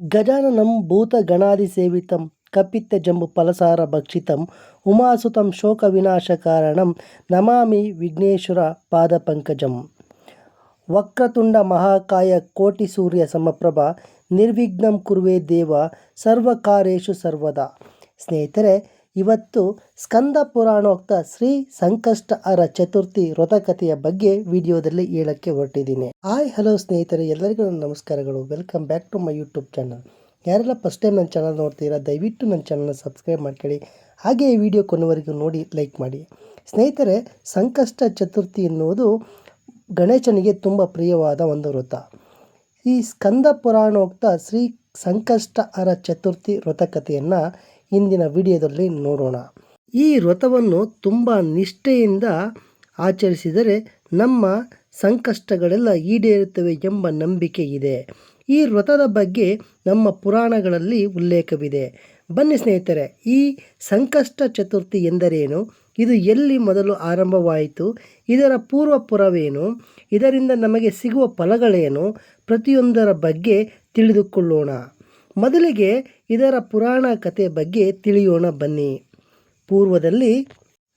ಗಜಾನನಂ ಉಮಾಸುತ ಶೋಕ ಉಮಾಸುತಂ ಕಾರಣಂ ನಮಾಮಿ ವಿಘ್ನೇಶ್ವರ ಪಾದಪಂಕಜಂ ವಕ್ರತುಂಡ ಮಹಾಕಾಯ ಕೋಟಿ ಸೂರ್ಯ ಸಮಪ್ರಭ, ನಿರ್ವಿಘ್ನಂ ಕುರುವೆ ದೇವ, ಸರ್ವಕಾರೇಶು ಸರ್ವದಾ. ಸ್ನೇಹಿತರೆ ಇವತ್ತು ಸ್ಕಂದ ಪುರಾಣೋಕ್ತ ಶ್ರೀ ಸಂಕಷ್ಟ ಅರ ಚತುರ್ಥಿ ವ್ರತಕಥೆಯ ಬಗ್ಗೆ ವಿಡಿಯೋದಲ್ಲಿ ಹೇಳಕ್ಕೆ ಹೊರಟಿದ್ದೀನಿ. ಹಾಯ್, ಹಲೋ ಸ್ನೇಹಿತರೆ, ಎಲ್ಲರಿಗೂ ನಮಸ್ಕಾರಗಳು. Welcome back to my YouTube channel. ಯಾರೆಲ್ಲ ಫಸ್ಟ್ ಟೈಮ್ ನನ್ನ ಚಾನಲ್ ನೋಡ್ತೀರಾ, ದಯವಿಟ್ಟು ನನ್ನ ಚಾನಲ್ನ ಸಬ್ಸ್ಕ್ರೈಬ್ ಮಾಡ್ಕೊಳ್ಳಿ. ಹಾಗೆ ಈ ವಿಡಿಯೋ ಕೊನೆವರೆಗೂ ನೋಡಿ, ಲೈಕ್ ಮಾಡಿ. ಸ್ನೇಹಿತರೆ, ಸಂಕಷ್ಟ ಚತುರ್ಥಿ ಎನ್ನುವುದು ಗಣೇಶನಿಗೆ ತುಂಬ ಪ್ರಿಯವಾದ ಒಂದು ವೃತ ಈ ಸ್ಕಂದ ಪುರಾಣೋಕ್ತ ಶ್ರೀ ಸಂಕಷ್ಟ ಅರ ಚತುರ್ಥಿ ವ್ರತಕಥೆಯನ್ನು ಇಂದಿನ ವಿಡಿಯೋದಲ್ಲಿ ನೋಡೋಣ. ಈ ವ್ರತವನ್ನು ತುಂಬ ನಿಷ್ಠೆಯಿಂದ ಆಚರಿಸಿದರೆ ನಮ್ಮ ಸಂಕಷ್ಟಗಳೆಲ್ಲ ಈಡೇರುತ್ತವೆ ಎಂಬ ನಂಬಿಕೆ ಇದೆ. ಈ ವ್ರತದ ಬಗ್ಗೆ ನಮ್ಮ ಪುರಾಣಗಳಲ್ಲಿ ಉಲ್ಲೇಖವಿದೆ. ಬನ್ನಿ ಸ್ನೇಹಿತರೆ, ಈ ಸಂಕಷ್ಟ ಚತುರ್ಥಿ ಎಂದರೇನು? ಇದು ಎಲ್ಲಿ ಮೊದಲು ಆರಂಭವಾಯಿತು? ಇದರ ಪೂರ್ವ ಪುರವೇನು ಇದರಿಂದ ನಮಗೆ ಸಿಗುವ ಫಲಗಳೇನು? ಪ್ರತಿಯೊಂದರ ಬಗ್ಗೆ ತಿಳಿದುಕೊಳ್ಳೋಣ. ಮೊದಲಿಗೆ ಇದರ ಪುರಾಣ ಕಥೆ ಬಗ್ಗೆ ತಿಳಿಯೋಣ ಬನ್ನಿ. ಪೂರ್ವದಲ್ಲಿ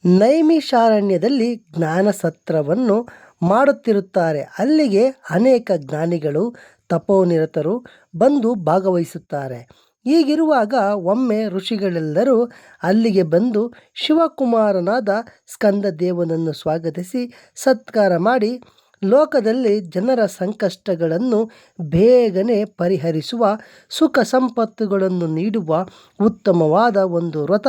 ನೈಮಿಷಾರಣ್ಯದಲ್ಲಿ ಜ್ಞಾನಸತ್ರವನ್ನು ಮಾಡುತ್ತಿರುತ್ತಾರೆ. ಅಲ್ಲಿಗೆ ಅನೇಕ ಜ್ಞಾನಿಗಳು, ತಪೋನಿರತರು ಬಂದು ಭಾಗವಹಿಸುತ್ತಾರೆ. ಹೀಗಿರುವಾಗ ಒಮ್ಮೆ ಋಷಿಗಳೆಲ್ಲರೂ ಅಲ್ಲಿಗೆ ಬಂದು ಶಿವಕುಮಾರನಾದ ಸ್ಕಂದ ದೇವನನ್ನು ಸ್ವಾಗತಿಸಿ, ಸತ್ಕಾರ ಮಾಡಿ ಲೋಕದಲ್ಲಿ ಜನರ ಸಂಕಷ್ಟಗಳನ್ನು ಬೇಗನೆ ಪರಿಹರಿಸುವ, ಸುಖ ಸಂಪತ್ತುಗಳನ್ನು ನೀಡುವ ಉತ್ತಮವಾದ ಒಂದು ವ್ರತ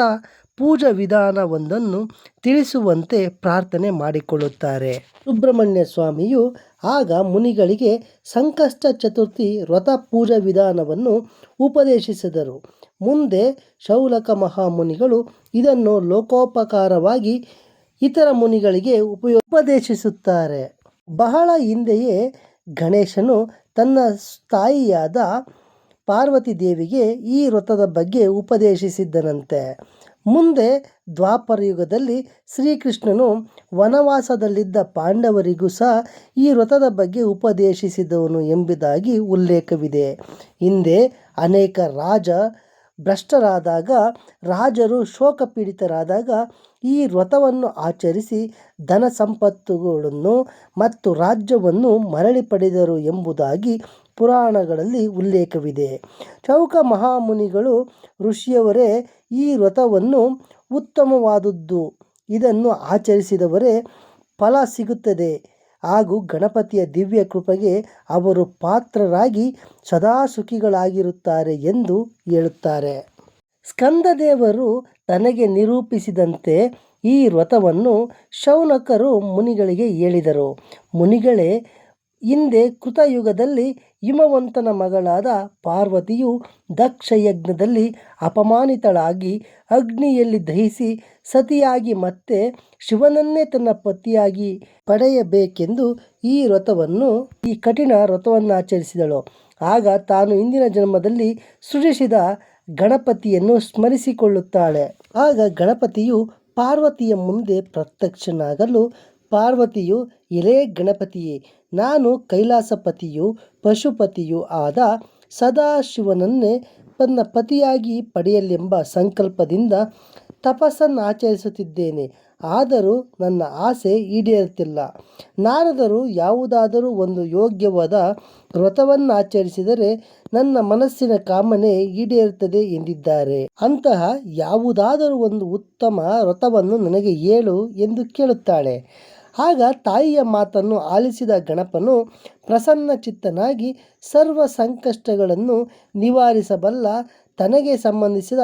ಪೂಜಾ ವಿಧಾನವೊಂದನ್ನು ತಿಳಿಸುವಂತೆ ಪ್ರಾರ್ಥನೆ ಮಾಡಿಕೊಳ್ಳುತ್ತಾರೆ. ಸುಬ್ರಹ್ಮಣ್ಯ ಸ್ವಾಮಿಯು ಆಗ ಮುನಿಗಳಿಗೆ ಸಂಕಷ್ಟ ಚತುರ್ಥಿ ವ್ರತ ಪೂಜಾ ವಿಧಾನವನ್ನು ಉಪದೇಶಿಸಿದರು. ಮುಂದೆ ಶೌಲಕ ಮಹಾಮುನಿಗಳು ಇದನ್ನು ಲೋಕೋಪಕಾರವಾಗಿ ಇತರ ಮುನಿಗಳಿಗೆ ಉಪಯೋ, ಉಪದೇಶಿಸುತ್ತಾರೆ. ಬಹಳ ಹಿಂದೆಯೇ ಗಣೇಶನು ತನ್ನ ತಾಯಿಯಾದ ಪಾರ್ವತಿ ದೇವಿಗೆ ಈ ವ್ರತದ ಬಗ್ಗೆ ಉಪದೇಶಿಸಿದ್ದನಂತೆ. ಮುಂದೆ ದ್ವಾಪರ ಯುಗದಲ್ಲಿ ಶ್ರೀಕೃಷ್ಣನು ವನವಾಸದಲ್ಲಿದ್ದ ಪಾಂಡವರಿಗೂ ಸಹ ಈ ವ್ರತದ ಬಗ್ಗೆ ಉಪದೇಶಿಸಿದವನು ಎಂಬುದಾಗಿ ಉಲ್ಲೇಖವಿದೆ. ಹಿಂದೆ ಅನೇಕ ರಾಜ ಭ್ರಷ್ಟರಾದಾಗ, ರಾಜರು ಶೋಕಪೀಡಿತರಾದಾಗ ಈ ವ್ರತವನ್ನು ಆಚರಿಸಿ ಧನ ಸಂಪತ್ತುಗಳನ್ನು ಮತ್ತು ರಾಜ್ಯವನ್ನು ಮರಳಿ ಪಡೆದರು ಎಂಬುದಾಗಿ ಪುರಾಣಗಳಲ್ಲಿ ಉಲ್ಲೇಖವಿದೆ. ಚೌಕ ಮಹಾಮುನಿಗಳು ಋಷಿಯವರೇ, ಈ ವ್ರತವನ್ನು ಉತ್ತಮವಾದದ್ದು. ಇದನ್ನು ಆಚರಿಸಿದವರೇ ಫಲ ಸಿಗುತ್ತದೆ. ಹಾಗೂ ಗಣಪತಿಯ ದಿವ್ಯ ಕೃಪೆಗೆ ಅವರು ಪಾತ್ರರಾಗಿ ಸದಾ ಸುಖಿಗಳಾಗಿರುತ್ತಾರೆ ಎಂದು ಹೇಳುತ್ತಾರೆ. ಸ್ಕಂದದೇವರು ತನಗೆ ನಿರೂಪಿಸಿದಂತೆ ಈ ವ್ರತವನ್ನು ಶೌನಕರು ಮುನಿಗಳಿಗೆ ಹೇಳಿದರು. ಮುನಿಗಳೇ ಹಿಂದೆ ಕೃತಯುಗದಲ್ಲಿ ಹಿಮವಂತನ ಮಗಳಾದ ಪಾರ್ವತಿಯು ದಕ್ಷಯಜ್ಞದಲ್ಲಿ ಅಪಮಾನಿತಳಾಗಿ ಅಗ್ನಿಯಲ್ಲಿ ದಹಿಸಿ ಸತಿಯಾಗಿ ಮತ್ತೆ ಶಿವನನ್ನೇ ತನ್ನ ಪತಿಯಾಗಿ ಪಡೆಯಬೇಕೆಂದು ಈ ವ್ರತವನ್ನು, ಈ ಕಠಿಣ ವ್ರತವನ್ನು ಆಚರಿಸಿದಳು ಆಗ ತಾನು ಹಿಂದಿನ ಜನ್ಮದಲ್ಲಿ ಸೃಜಿಸಿದ ಗಣಪತಿಯನ್ನು ಸ್ಮರಿಸಿಕೊಳ್ಳುತ್ತಾಳೆ. ಆಗ ಗಣಪತಿಯು ಪಾರ್ವತಿಯ ಮುಂದೆ ಪ್ರತ್ಯಕ್ಷನಾಗಲು ಪಾರ್ವತಿಯು ಎಲೇ ಗಣಪತಿಯೇ, ನಾನು ಕೈಲಾಸಪತಿಯು ಪಶುಪತಿಯು ಆದ ಸದಾಶಿವನನ್ನೇ ತನ್ನ ಪತಿಯಾಗಿ ಪಡೆಯಲೆಂಬ ಸಂಕಲ್ಪದಿಂದ ತಪಸ್ಸನ್ನು ಆಚರಿಸುತ್ತಿದ್ದೇನೆ. ಆದರೂ ನನ್ನ ಆಸೆ ಈಡೇರುತ್ತಿಲ್ಲ ನಾರದರು ಯಾವುದಾದರೂ ಒಂದು ಯೋಗ್ಯವಾದ ವ್ರತವನ್ನು ಆಚರಿಸಿದರೆ ನನ್ನ ಮನಸ್ಸಿನ ಕಾಮನೆ ಈಡೇರುತ್ತದೆ ಎಂದಿದ್ದಾರೆ. ಅಂತಹ ಯಾವುದಾದರೂ ಒಂದು ಉತ್ತಮ ವ್ರತವನ್ನು ನನಗೆ ಹೇಳು ಎಂದು ಕೇಳುತ್ತಾಳೆ. ಆಗ ತಾಯಿಯ ಮಾತನ್ನು ಆಲಿಸಿದ ಗಣಪನು ಪ್ರಸನ್ನ ಚಿತ್ತನಾಗಿ ಸರ್ವ ಸಂಕಷ್ಟಗಳನ್ನು ನಿವಾರಿಸಬಲ್ಲ ತನಗೆ ಸಂಬಂಧಿಸಿದ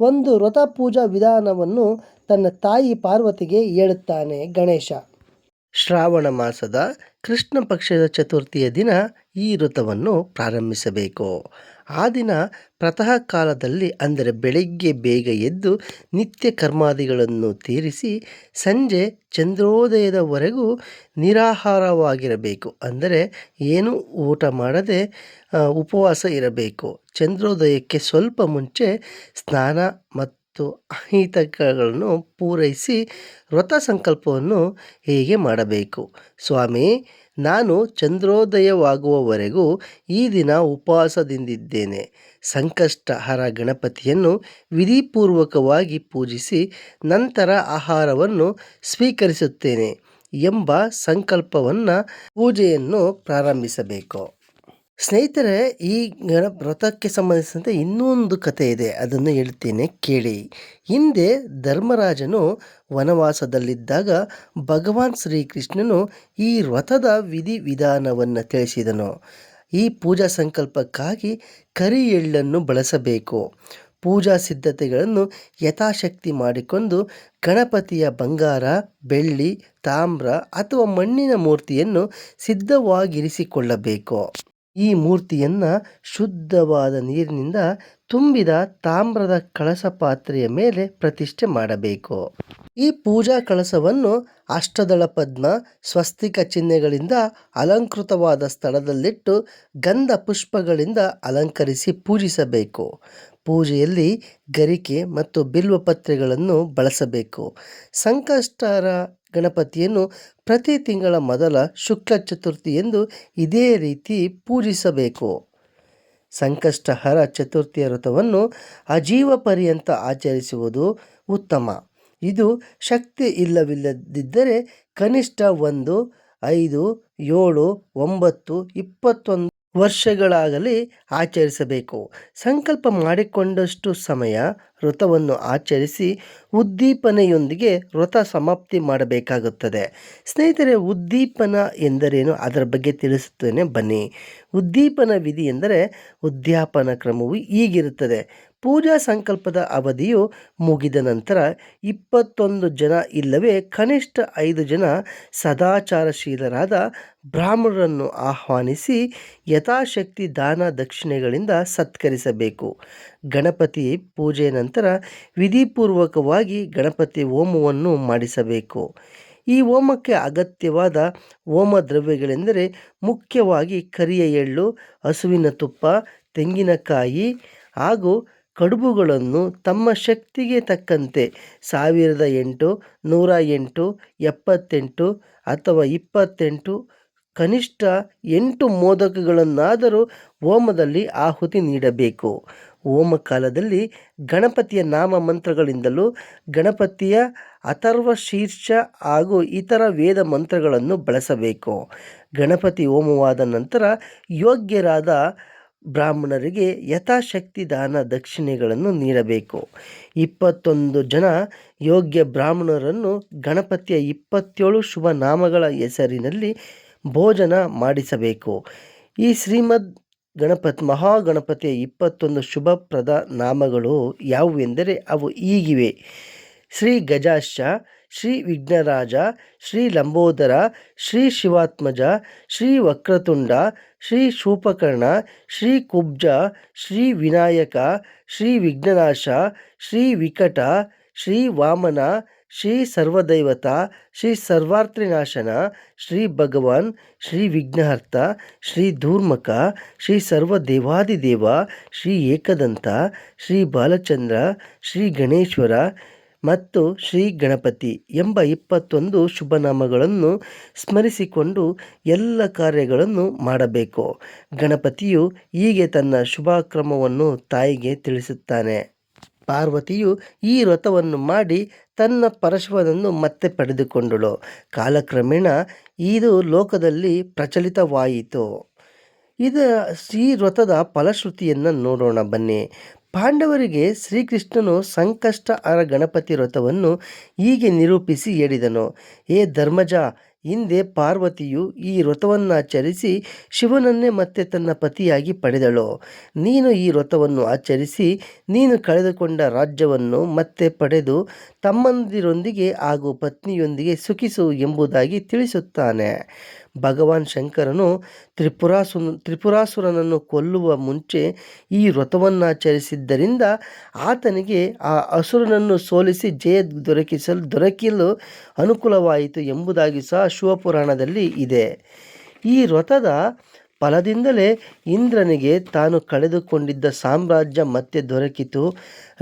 ಒಂದು ವ್ರತ ಪೂಜಾ ವಿಧಾನವನ್ನು ತನ್ನ ತಾಯಿ ಪಾರ್ವತಿಗೆ ಹೇಳುತ್ತಾನೆ ಗಣೇಶ. ಶ್ರಾವಣ ಮಾಸದ ಕೃಷ್ಣ ಪಕ್ಷದ ಚತುರ್ಥಿಯ ದಿನ ಈ ವ್ರತವನ್ನು ಪ್ರಾರಂಭಿಸಬೇಕು. ಆ ದಿನ ಪ್ರಾತಃ ಕಾಲದಲ್ಲಿ ಅಂದರೆ ಬೆಳಗ್ಗೆ ಬೇಗ ಎದ್ದು ನಿತ್ಯ ಕರ್ಮಾದಿಗಳನ್ನು ತೀರಿಸಿ ಸಂಜೆ ಚಂದ್ರೋದಯದವರೆಗೂ ನಿರಾಹಾರವಾಗಿರಬೇಕು. ಅಂದರೆ ಏನು ಊಟ ಮಾಡದೆ ಉಪವಾಸ ಇರಬೇಕು. ಚಂದ್ರೋದಯಕ್ಕೆ ಸ್ವಲ್ಪ ಮುಂಚೆ ಸ್ನಾನ ಮತ್ತು ಅಹಿತಗಳನ್ನು ಪೂರೈಸಿ ವ್ರತ ಸಂಕಲ್ಪವನ್ನು ಹೇಗೆ ಮಾಡಬೇಕು? ಸ್ವಾಮಿ ನಾನು ಚಂದ್ರೋದಯವಾಗುವವರೆಗೂ ಈ ದಿನ ಉಪವಾಸದಿಂದಿದ್ದೇನೆ. ಸಂಕಷ್ಟಹರ ಗಣಪತಿಯನ್ನು ವಿಧಿಪೂರ್ವಕವಾಗಿ ಪೂಜಿಸಿ ನಂತರ ಆಹಾರವನ್ನು ಸ್ವೀಕರಿಸುತ್ತೇನೆ ಎಂಬ ಸಂಕಲ್ಪವನ್ನು ಪೂಜೆಯನ್ನು ಪ್ರಾರಂಭಿಸಬೇಕು. ಸ್ನೇಹಿತರೆ, ಈ ಗಣ ವ್ರತಕ್ಕೆ ಸಂಬಂಧಿಸಿದಂತೆ ಇನ್ನೊಂದು ಕಥೆ ಇದೆ. ಅದನ್ನು ಹೇಳ್ತೇನೆ, ಕೇಳಿ. ಹಿಂದೆ ಧರ್ಮರಾಜನು ವನವಾಸದಲ್ಲಿದ್ದಾಗ ಭಗವಾನ್ ಶ್ರೀಕೃಷ್ಣನು ಈ ವ್ರತದ ವಿಧಿವಿಧಾನವನ್ನು ತಿಳಿಸಿದನು. ಈ ಪೂಜಾ ಸಂಕಲ್ಪಕ್ಕಾಗಿ ಕರಿ ಎಳ್ಳನ್ನು ಬಳಸಬೇಕು. ಪೂಜಾ ಸಿದ್ಧತೆಗಳನ್ನು ಯಥಾಶಕ್ತಿ ಮಾಡಿಕೊಂಡು ಗಣಪತಿಯ ಬಂಗಾರ, ಬೆಳ್ಳಿ, ತಾಮ್ರ ಅಥವಾ ಮಣ್ಣಿನ ಮೂರ್ತಿಯನ್ನು ಸಿದ್ಧವಾಗಿರಿಸಿಕೊಳ್ಳಬೇಕು. ಈ ಮೂರ್ತಿಯನ್ನು ಶುದ್ಧವಾದ ನೀರಿನಿಂದ ತುಂಬಿದ ತಾಮ್ರದ ಕಳಸ ಪಾತ್ರೆಯ ಮೇಲೆ ಪ್ರತಿಷ್ಠೆ ಮಾಡಬೇಕು. ಈ ಪೂಜಾ ಕಳಸವನ್ನು ಅಷ್ಟದಳ ಪದ್ಮ, ಸ್ವಸ್ತಿಕ ಚಿಹ್ನೆಗಳಿಂದ ಅಲಂಕೃತವಾದ ಸ್ಥಳದಲ್ಲಿಟ್ಟು ಗಂಧ ಪುಷ್ಪಗಳಿಂದ ಅಲಂಕರಿಸಿ ಪೂಜಿಸಬೇಕು. ಪೂಜೆಯಲ್ಲಿ ಗರಿಕೆ ಮತ್ತು ಬಿಲ್ವಪತ್ರೆಗಳನ್ನು ಬಳಸಬೇಕು. ಸಂಕಷ್ಟರ ಗಣಪತಿಯನ್ನು ಪ್ರತಿ ತಿಂಗಳ ಮೊದಲ ಶುಕ್ಲ ಚತುರ್ಥಿಯಂದು ಇದೇ ರೀತಿ ಪೂಜಿಸಬೇಕು. ಸಂಕಷ್ಟಹರ ಚತುರ್ಥಿಯ ವ್ರತವನ್ನು ಅಜೀವ ಪರ್ಯಂತ ಆಚರಿಸುವುದು ಉತ್ತಮ. ಇದು ಶಕ್ತಿ ಇಲ್ಲವಿಲ್ಲದಿದ್ದರೆ ಕನಿಷ್ಠ ಒಂದು, ಐದು, ಏಳು, ಒಂಬತ್ತು, ಇಪ್ಪತ್ತೊಂದು ವರ್ಷಗಳಾಗಲಿ ಆಚರಿಸಬೇಕು. ಸಂಕಲ್ಪ ಮಾಡಿಕೊಂಡಷ್ಟು ಸಮಯ ವ್ರತವನ್ನು ಆಚರಿಸಿ ಉದ್ದೀಪನೆಯೊಂದಿಗೆ ವ್ರತ ಸಮಾಪ್ತಿ ಮಾಡಬೇಕಾಗುತ್ತದೆ. ಸ್ನೇಹಿತರೆ, ಉದ್ದೀಪನ ಎಂದರೇನು? ಅದರ ಬಗ್ಗೆ ತಿಳಿಸುತ್ತೇನೆ. ಬನ್ನಿ. ಉದ್ದೀಪನ ವಿಧಿ ಎಂದರೆ ಉದ್ಯಾಪನ ಕ್ರಮವು ಹೀಗಿರುತ್ತದೆ. ಪೂಜಾ ಸಂಕಲ್ಪದ ಅವಧಿಯು ಮುಗಿದ ನಂತರ ಇಪ್ಪತ್ತೊಂದು ಜನ ಇಲ್ಲವೇ ಕನಿಷ್ಠ ಐದು ಜನ ಸದಾಚಾರಶೀಲರಾದ ಬ್ರಾಹ್ಮಣರನ್ನು ಆಹ್ವಾನಿಸಿ ಯಥಾಶಕ್ತಿ ದಾನ ದಕ್ಷಿಣೆಗಳಿಂದ ಸತ್ಕರಿಸಬೇಕು. ಗಣಪತಿ ಪೂಜೆಯ ನಂತರ ವಿಧಿಪೂರ್ವಕವಾಗಿ ಗಣಪತಿ ಹೋಮವನ್ನು ಮಾಡಿಸಬೇಕು. ಈ ಹೋಮಕ್ಕೆ ಅಗತ್ಯವಾದ ಹೋಮ ದ್ರವ್ಯಗಳೆಂದರೆ ಮುಖ್ಯವಾಗಿ ಕರಿಯ ಎಳ್ಳು, ಹಸುವಿನ ತುಪ್ಪ, ತೆಂಗಿನಕಾಯಿ ಹಾಗೂ ಕಡುಬುಗಳನ್ನು ತಮ್ಮ ಶಕ್ತಿಗೆ ತಕ್ಕಂತೆ ಸಾವಿರದ ಎಂಟು, ನೂರ ಎಂಟು, ಎಪ್ಪತ್ತೆಂಟು ಅಥವಾ ಇಪ್ಪತ್ತೆಂಟು, ಕನಿಷ್ಠ ಎಂಟು ಮೋದಕಗಳನ್ನಾದರೂ ಹೋಮದಲ್ಲಿ ಆಹುತಿ ನೀಡಬೇಕು. ಓಮ ಕಾಲದಲ್ಲಿ ಗಣಪತಿಯ ನಾಮ ಮಂತ್ರಗಳಿಂದಲೂ ಗಣಪತಿಯ ಅಥರ್ವ ಶೀರ್ಷ ಹಾಗೂ ಇತರ ವೇದ ಮಂತ್ರಗಳನ್ನು ಬಳಸಬೇಕು. ಗಣಪತಿ ಹೋಮವಾದ ನಂತರ ಯೋಗ್ಯರಾದ ಬ್ರಾಹ್ಮಣರಿಗೆ ಯಥಾಶಕ್ತಿ ದಾನ ದಕ್ಷಿಣೆಗಳನ್ನು ನೀಡಬೇಕು. ಇಪ್ಪತ್ತೊಂದು ಜನ ಯೋಗ್ಯ ಬ್ರಾಹ್ಮಣರನ್ನು ಗಣಪತಿಯ ಇಪ್ಪತ್ತೇಳು ಶುಭ ನಾಮಗಳ ಹೆಸರಿನಲ್ಲಿ ಭೋಜನ ಮಾಡಿಸಬೇಕು. ಈ ಶ್ರೀಮದ್ ಗಣಪತಿ ಮಹಾಗಣಪತಿಯ ಇಪ್ಪತ್ತೊಂದು ಶುಭಪ್ರದ ನಾಮಗಳು ಯಾವುವೆಂದರೆ ಅವು ಹೀಗಿವೆ ಶ್ರೀ ಗಜಾಶ್ಚ ಶ್ರೀ ವಿಘ್ನರಾಜ, ಶ್ರೀ ಲಂಬೋದರ, ಶ್ರೀ ಶಿವಾತ್ಮಜ, ಶ್ರೀ ವಕ್ರತುಂಡ, ಶ್ರೀ ಶೂಪಕರ್ಣ, ಶ್ರೀ ಕುಬ್ಜ, ಶ್ರೀ ವಿನಾಯಕ, ಶ್ರೀ ವಿಘ್ನನಾಶ, ಶ್ರೀ ವಿಕಟ, ಶ್ರೀ ವಾಮನ, ಶ್ರೀ ಸರ್ವದೈವತ, ಶ್ರೀ ಸರ್ವಾರ್ಥಿನಾಶನ ಶ್ರೀ ಭಗವಾನ್, ಶ್ರೀ ವಿಘ್ನಹರ್ತ, ಶ್ರೀ ಧೂರ್ಮಕ, ಶ್ರೀ ಸರ್ವದೇವಾದಿದೇವ, ಶ್ರೀ ಏಕದಂತ, ಶ್ರೀ ಬಾಲಚಂದ್ರ, ಶ್ರೀ ಗಣೇಶ್ವರ ಮತ್ತು ಶ್ರೀ ಗಣಪತಿ ಎಂಬ ಇಪ್ಪತ್ತೊಂದು ಶುಭನಾಮಗಳನ್ನು ಸ್ಮರಿಸಿಕೊಂಡು ಎಲ್ಲ ಕಾರ್ಯಗಳನ್ನು ಮಾಡಬೇಕು. ಗಣಪತಿಯು ಹೀಗೆ ತನ್ನ ಶುಭಕ್ರಮವನ್ನು ತಾಯಿಗೆ ತಿಳಿಸುತ್ತಾನೆ. ಪಾರ್ವತಿಯು ಈ ವ್ರತವನ್ನು ಮಾಡಿ ತನ್ನ ಪರಶುವನ್ನು ಮತ್ತೆ ಪಡೆದುಕೊಂಡಳು. ಕಾಲಕ್ರಮೇಣ ಇದು ಲೋಕದಲ್ಲಿ ಪ್ರಚಲಿತವಾಯಿತು. ಇದ ಈ ವ್ರತದ ಫಲಶ್ರುತಿಯನ್ನು ನೋಡೋಣ ಬನ್ನಿ. ಪಾಂಡವರಿಗೆ ಶ್ರೀಕೃಷ್ಣನು ಸಂಕಷ್ಟ ಅರ ಗಣಪತಿ ವ್ರತವನ್ನು ಹೀಗೆ ನಿರೂಪಿಸಿ ಹೇಳಿದನು ಏ ಧರ್ಮಜ, ಹಿಂದೆ ಪಾರ್ವತಿಯು ಈ ವ್ರತವನ್ನು ಆಚರಿಸಿ ಶಿವನನ್ನೇ ಮತ್ತೆ ತನ್ನ ಪತಿಯಾಗಿ ಪಡೆದಳು. ನೀನು ಈ ವ್ರತವನ್ನು ಆಚರಿಸಿ ನೀನು ಕಳೆದುಕೊಂಡ ರಾಜ್ಯವನ್ನು ಮತ್ತೆ ಪಡೆದು ತಮ್ಮಂದಿರೊಂದಿಗೆ ಹಾಗೂ ಪತ್ನಿಯೊಂದಿಗೆ ಸುಖಿಸು ಎಂಬುದಾಗಿ ತಿಳಿಸುತ್ತಾನೆ. ಭಗವಾನ್ ಶಂಕರನು ತ್ರಿಪುರಾಸು, ತ್ರಿಪುರಾಸುರನನ್ನು ಕೊಲ್ಲುವ ಮುಂಚೆ ಈ ವ್ರತವನ್ನಾಚರಿಸಿದ್ದರಿಂದ ಆತನಿಗೆ ಆ ಅಸುರನನ್ನು ಸೋಲಿಸಿ ಜಯ ದೊರಕಿಸಲು, ದೊರಕಲು ಅನುಕೂಲವಾಯಿತು ಎಂಬುದಾಗಿ ಸಹ ಶಿವಪುರಾಣದಲ್ಲಿ ಇದೆ. ಈ ವ್ರತದ ಫಲದಿಂದಲೇ ಇಂದ್ರನಿಗೆ ತಾನು ಕಳೆದುಕೊಂಡಿದ್ದ ಸಾಮ್ರಾಜ್ಯ ಮತ್ತೆ ದೊರಕಿತು.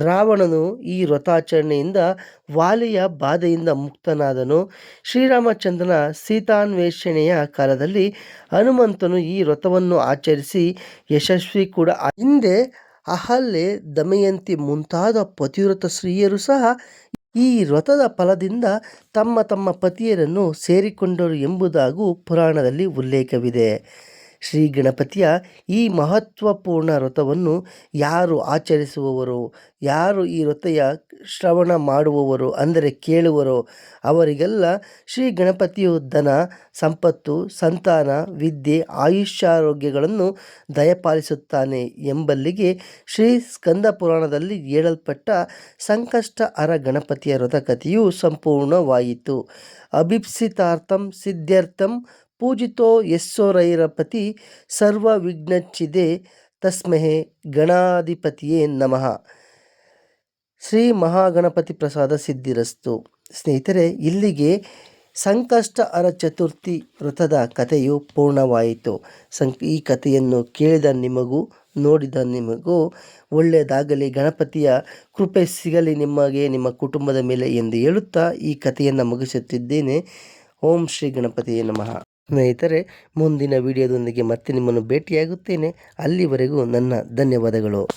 ರಾವಣನು ಈ ವ್ರತಾಚರಣೆಯಿಂದ ವಾಲಿಯ ಬಾಧೆಯಿಂದ ಮುಕ್ತನಾದನು. ಶ್ರೀರಾಮಚಂದ್ರನ ಸೀತಾನ್ವೇಷಣೆಯ ಕಾಲದಲ್ಲಿ ಹನುಮಂತನು ಈ ವ್ರತವನ್ನು ಆಚರಿಸಿ ಯಶಸ್ವಿ ಕೂಡ ಹಿಂದೆ ಅಹಲ್ಲೆ ದಮಯಂತಿ ಮುಂತಾದ ಪತಿವ್ರತ ಸ್ತ್ರೀಯರು ಸಹ ಈ ವ್ರತದ ಫಲದಿಂದ ತಮ್ಮ ತಮ್ಮ ಪತಿಯರನ್ನು ಸೇರಿಕೊಂಡರು ಎಂಬುದಾಗೂ ಪುರಾಣದಲ್ಲಿ ಉಲ್ಲೇಖವಿದೆ. ಶ್ರೀ ಗಣಪತಿಯ ಈ ಮಹತ್ವಪೂರ್ಣ ವ್ರತವನ್ನು ಯಾರು ಆಚರಿಸುವವರು, ಯಾರು ಈ ವ್ರತೆಯ ಶ್ರವಣ ಮಾಡುವವರು ಅಂದರೆ ಕೇಳುವರೋ ಅವರಿಗೆಲ್ಲ ಶ್ರೀ ಗಣಪತಿಯು ಧನ, ಸಂಪತ್ತು, ಸಂತಾನ, ವಿದ್ಯೆ, ಆಯುಷ್ಯಾರೋಗ್ಯಗಳನ್ನು ದಯಪಾಲಿಸುತ್ತಾನೆ ಎಂಬಲ್ಲಿಗೆ ಶ್ರೀ ಸ್ಕಂದ ಪುರಾಣದಲ್ಲಿ ಹೇಳಲ್ಪಟ್ಟ ಸಂಕಷ್ಟ ಅರ ಗಣಪತಿಯ ವ್ರತಕಥೆಯು ಸಂಪೂರ್ಣವಾಯಿತು. ಅಭಿಪ್ಸಿತಾರ್ಥಂ ಸಿದ್ಧ್ಯರ್ಥಂ ಪೂಜಿತೋ ಸರ್ವ ತಸ್ಮಹೇ ತಸ್ಮಹೆ ಗಣಾಧಿಪತಿಯೇ ನಮಃ. ಶ್ರೀ ಮಹಾಗಣಪತಿ ಪ್ರಸಾದ ಸಿದ್ಧಿರಸ್ತು. ಸ್ನೇಹಿತರೆ, ಇಲ್ಲಿಗೆ ಸಂಕಷ್ಟ ಅರ ಚತುರ್ಥಿ ವ್ರತದ ಕಥೆಯು ಪೂರ್ಣವಾಯಿತು. ಸಂ ಈ ಕಥೆಯನ್ನು ಕೇಳಿದ ನಿಮಗೂ, ನೋಡಿದ ನಿಮಗೂ ಒಳ್ಳೆಯದಾಗಲಿ. ಗಣಪತಿಯ ಕೃಪೆ ಸಿಗಲಿ ನಿಮಗೆ, ನಿಮ್ಮ ಕುಟುಂಬದ ಮೇಲೆ ಎಂದು ಹೇಳುತ್ತಾ ಈ ಕಥೆಯನ್ನು ಮುಗಿಸುತ್ತಿದ್ದೇನೆ. ಓಂ ಶ್ರೀ ಗಣಪತಿಯೇ ನಮಃ. ಸ್ನೇಹಿತರೆ ಮುಂದಿನ ವಿಡಿಯೋದೊಂದಿಗೆ ಮತ್ತೆ ನಿಮ್ಮನ್ನು ಭೇಟಿಯಾಗುತ್ತೇನೆ. ಅಲ್ಲಿವರೆಗೂ ನನ್ನ ಧನ್ಯವಾದಗಳು.